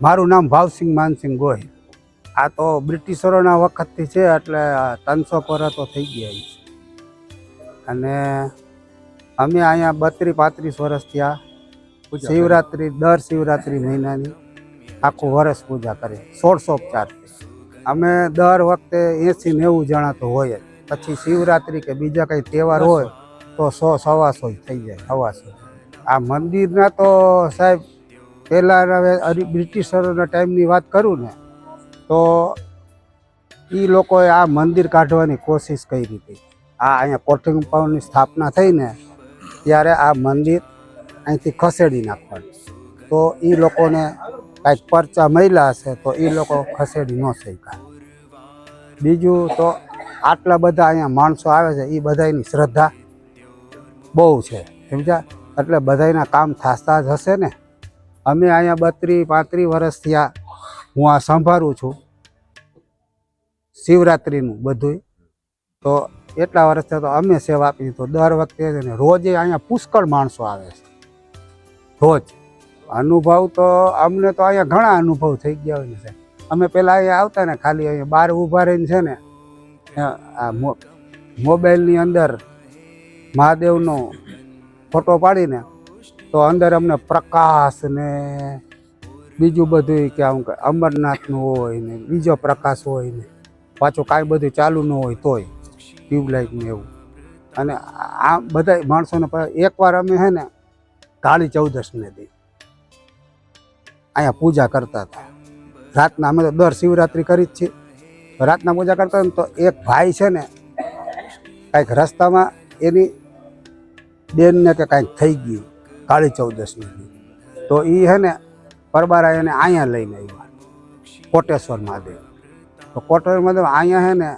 મારું નામ ભાવસિંહ માનસિંહ ગોહિલ. આ તો બ્રિટિશરોના વખતથી છે એટલે ત્રણસો તો થઈ ગયા છે અને અમે અહીંયા બત્રીસ પાંત્રીસ વર્ષ થયા. શિવરાત્રિ દર શિવરાત્રિ મહિનાની આખું વર્ષ પૂજા કરીએ સોળસોપચાર અમે દર વખતે એંસી નેવું જણા તો હોય જ. પછી શિવરાત્રિ કે બીજા કંઈ તહેવાર હોય તો સો સવાસો થઈ જાય સવાસો. આ મંદિરના તો સાહેબ પહેલાં હવે બ્રિટિશરોના ટાઈમની વાત કરું ને, તો એ લોકોએ આ મંદિર કાઢવાની કોશિશ કરી હતી. આ અહીંયા કોઠી કમ્પાઉન્ડની સ્થાપના થઈ ને ત્યારે આ મંદિર અહીંથી ખસેડી નાખવાનું. તો એ લોકોને કાંઈક પરચા મળ્યા હશે તો એ લોકો ખસેડી ન શક્યા. બીજું તો આટલા બધા અહીંયા માણસો આવે છે એ બધાની શ્રદ્ધા બહુ છે, સમજ્યા? એટલે બધાના કામ થાસતા જ હશે ને? અમે અહીંયા બત્રીસ, પાંત્રીસ વર્ષ થયા. હું આ સંભાળું છું. શિવરાત્રિનું બધુંય. તો એટલા વર્ષ થયા તો અમે સેવા આપી તો દર વખતે છે ને રોજે અહીંયા પુષ્કળ માણસો આવે છે. રોજ. અનુભવ તો અમને તો અહીંયા ઘણા અનુભવ થઈ ગયા હોય છે. અમે પહેલાં અહીંયા આવતા ને ખાલી અહીંયા બહાર ઊભા રહીને છે ને આ મોબાઈલની અંદર મહાદેવનો ફોટો પાડીને તો અંદર અમને પ્રકાશ ને બીજું બધું કે આમ અમરનાથનું હોય ને બીજો પ્રકાશ હોય ને પાછું કાંઈ બધું ચાલુ ન હોય તોય ટ્યુબલાઇટ ને એવું. અને આ બધા માણસોને એકવાર અમે છે ને કાળી ચૌદશને દઈ. અહીંયા પૂજા કરતા હતા. રાતના અમે તો દર શિવરાત્રિ કરી જ છીએ. રાતના પૂજા કરતા હતા તો એક ભાઈ છે ને કાંઈક રસ્તામાં એની બેનને કે કાંઈક થઈ ગયું. કાળી ચૌદશની તો એ હે ને પરબારા એને અહીંયા લઈને આવ્યા. કોટેશ્વર મહાદેવ. તો કોટેશ્વર મહાદેવ અહીંયા છે ને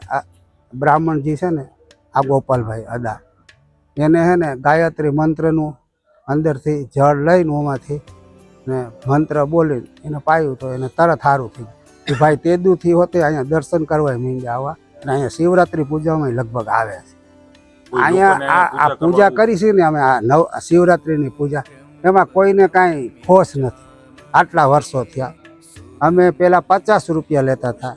બ્રાહ્મણજી છે ને, આ ગોપાલભાઈ અદા. એને છે ને ગાયત્રી મંત્રનું અંદરથી જળ લઈને ઓમાંથી ને મંત્ર બોલીને એને પાયું તો એને તરત સારું થયું. કે ભાઈ તેદુથી હોતે અહીંયા દર્શન કરવા મીંડ્યા આવવા અને અહીંયા શિવરાત્રિ પૂજામાં લગભગ આવે છે. અહીંયા આ આ પૂજા કરીશી ને અમે આ નવ શિવરાત્રિની પૂજા. એમાં કોઈને કાંઈ ફોસ નથી. આટલા વર્ષો થયા. અમે પહેલાં પચાસ રૂપિયા લેતા હતા.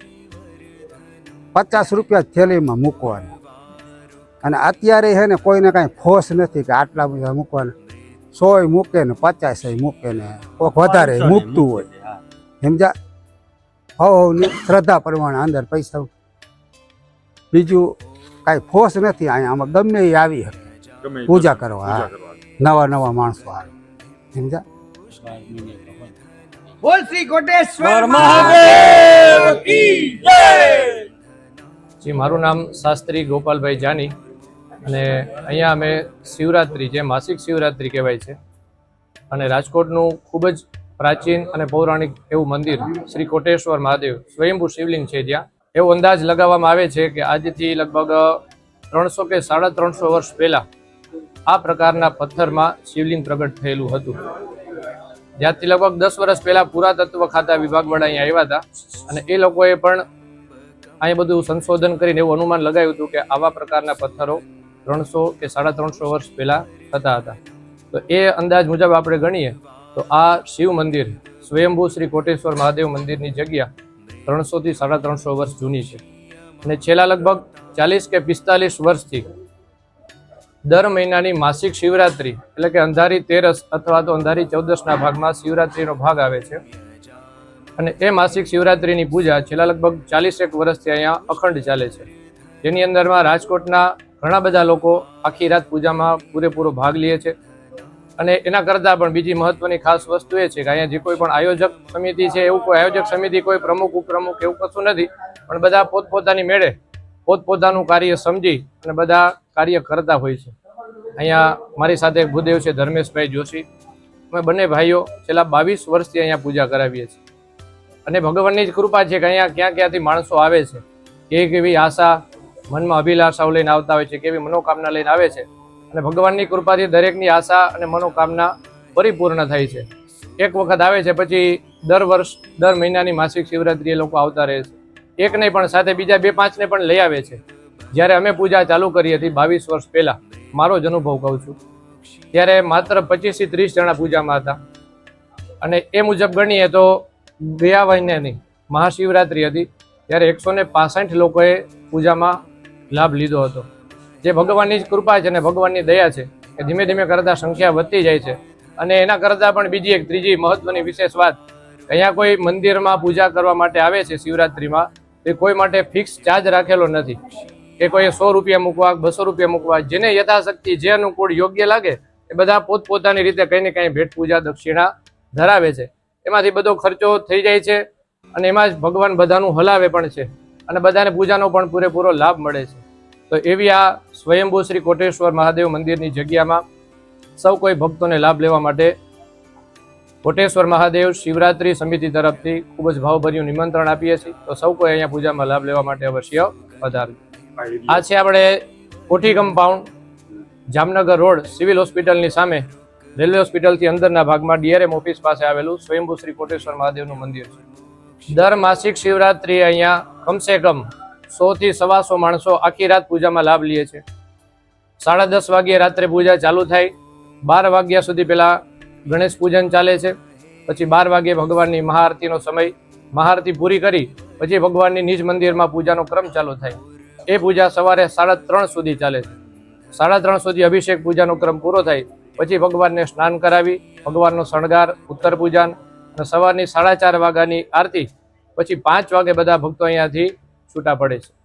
પચાસ રૂપિયા થેલીમાં મૂકવાના. અને અત્યારે છે ને કોઈને કાંઈ ફોસ નથી કે આટલા બધા મૂકવાના. સોય મૂકે ને પચાસ મૂકે ને કોઈક વધારે મૂકતું હોય. સમજા હવની શ્રદ્ધા પ્રમાણે અંદર પૈસા બીજું કાંઈ ફોર્સ નથી અહીંયા. આમાં ગમે એ આવી શકે. પૂજા કરવા નવા નવા માણસો આવે. સમજા બોલ શ્રી કોટેશ્વર મહાદેવ કી જી મારું નામ શાસ્ત્રી ગોપાલભાઈ જાની. અને અહીંયા અમે શિવરાત્રિ જે માસિક શિવરાત્રિ કહેવાય છે. અને રાજકોટનું ખૂબ જ પ્રાચીન અને પૌરાણિક એવું મંદિર શ્રી કોટેશ્વર મહાદેવ સ્વયંભૂ શિવલિંગ છે જ્યાં. એવો અંદાજ લગાવવામાં આવે છે કે આજથી લગભગ ત્રણસો કે સાડા ત્રણસો વર્ષ પહેલાં આ પ્રકારના પથ્થરમાં શિવલિંગ પ્રગટ થયેલું હતું. જ્યાંથી લગભગ દસ વર્ષ પહેલાં પુરાતત્વ ખાતા વિભાગવાળા અહીંયા આવ્યા હતા અને એ લોકોએ પણ અહીં બધું સંશોધન કરીને એવું અનુમાન લગાવ્યું હતું કે આવા પ્રકારના પથ્થરો ત્રણસો કે સાડા ત્રણસો વર્ષ પહેલા થતા હતા. તો એ અંદાજ મુજબ આપણે ગણીએ તો આ શિવ મંદિર સ્વયંભૂ શ્રી કોટેશ્વર મહાદેવ મંદિરની જગ્યા ત્રણસોથી સાડા ત્રણસો વર્ષ જૂની છે. અને છેલ્લા લગભગ ચાલીસ કે પિસ્તાલીસ વર્ષથી દર મહિનાની માસિક શિવરાત્રિ એટલે કે અંધારી તેરસ અથવા તો અંધારી ચૌદસના ભાગમાં શિવરાત્રિનો ભાગ આવે છે. અને એ માસિક શિવરાત્રિની પૂજા છેલ્લા લગભગ ચાલીસેક વર્ષથી અહીંયા અખંડ ચાલે છે. જેની અંદરમાં રાજકોટના ઘણા બધા લોકો આખી રાત પૂજામાં પૂરેપૂરો ભાગ લે છે. અને એના કરતાં પણ બીજી મહત્વની ખાસ વસ્તુ એ છે કે અહીંયા જે કોઈ પણ આયોજક સમિતિ છે, એવું કોઈ આયોજક સમિતિ કોઈ પ્રમુખ, ઉપપ્રમુખ એવું કશું નથી. પણ બધા પોતપોતાની મેળે પોતપોતાનું કાર્ય સમજી અને બધા કાર્ય કરતા હોય છે. અહીંયા મારી સાથે ભૂદેવ છે ધર્મેશભાઈ જોશી. અમે બંને ભાઈઓ છેલ્લા બાવીસ વર્ષથી અહીંયા પૂજા કરાવીએ છીએ. અને ભગવાનની જ કૃપા છે કે અહીંયા ક્યાં ક્યાંથી માણસો આવે છે કેવી કેવી આશા, મનમાં અભિલાષાઓ લઈને આવતા હોય છે, કેવી મનોકામના લઈને આવે છે. અને ભગવાનની કૃપાથી દરેકની આશા અને મનોકામના પરિપૂર્ણ થાય છે. એક વખત આવે છે, પછી દર વર્ષ, દર મહિનાની માસિક શિવરાત્રિએ લોકો આવતા રહે છે. એક નહીં પણ સાથે બીજા બે પાંચને પણ લઈ આવે છે. જ્યારે અમે પૂજા ચાલુ કરી હતી બાવીસ વર્ષ પહેલાં, મારો જ અનુભવ કહું છું. ત્યારે માત્ર પચીસથી ત્રીસ જણા પૂજામાં હતા. અને એ મુજબ ગણીએ તો ગયા મહિનાની મહાશિવરાત્રિ હતી, ત્યારે એકસો ને લોકોએ પૂજામાં લાભ લીધો હતો. જે ભગવાનની જ કૃપા છે અને ભગવાનની દયા છે કે ધીમે ધીમે કરતાં સંખ્યા વધતી જાય છે. અને એના કરતાં પણ બીજી એક ત્રીજી મહત્વની વિશેષ વાત, અહીંયા કોઈ મંદિરમાં પૂજા કરવા માટે આવે છે શિવરાત્રિમાં તે કોઈ માટે ફિક્સ ચાર્જ રાખેલો નથી. કે કોઈ સો રૂપિયા મૂકવા, બસો રૂપિયા મૂકવા, જેને યથાશક્તિ, જે અનુકૂળ યોગ્ય લાગે, એ બધા પોતપોતાની રીતે કંઈ ને કંઈ ભેટ પૂજા દક્ષિણા ધરાવે છે. એમાંથી બધો ખર્ચો થઈ જાય છે અને એમાં જ ભગવાન બધાનું હલાવે પણ છે અને બધાને પૂજાનો પણ પૂરેપૂરો લાભ મળે છે. તો એવી આ સ્વયંભૂ શ્રી કોટેશ્વર મહાદેવ મંદિરની જગ્યામાં સૌ કોઈ ભક્તોને લાભ લેવા માટે કોટેશ્વર મહાદેવ શિવરાત્રી સમિતિ તરફથી ખૂબ જ ભાવભર્યું નિમંત્રણ આપીએ છીએ. તો સૌ કોઈ અહીંયા પૂજામાં લાભ લેવા માટે અવશ્ય પધારજો આ છે આપણે કોઠી કમ્પાઉન્ડ જામનગર રોડ, સિવિલ હોસ્પિટલની સામે. રેલવે હોસ્પિટલથી અંદરના ભાગમાં ડીઆરએમ ઓફિસ પાસે આવેલું સ્વયંભૂ શ્રી કોટેશ્વર મહાદેવનું મંદિર છે. દર માસિક શિવરાત્રિ અહીંયા કમસે કમ સો થી સવાસો માણસો આખી રાત પૂજામાં લાભ લે છે. સાડા દસ વાગ્યે રાત્રે પૂજા ચાલુ થાય. બાર વાગ્યા સુધી પેલા ગણેશ પૂજન ચાલે છે. પછી બાર વાગ્યે ભગવાનની મહાઆરતીનો સમય. મહાઆરતી પૂરી કરી, પછી ભગવાનની નિજ મંદિરમાં પૂજાનો ક્રમ ચાલુ થાય. એ પૂજા સવારે સાડા ત્રણ સુધી ચાલે છે. સાડા ત્રણ સુધી અભિષેક પૂજાનો ક્રમ પૂરો થાય. પછી ભગવાનને સ્નાન કરાવી, ભગવાનનો શણગાર, ઉત્તર પૂજન અને સવારની સાડા ચાર વાગ્યાની આરતી. પછી પાંચ વાગે બધા ભક્તો અહીંયાથી છૂટા પડે છે.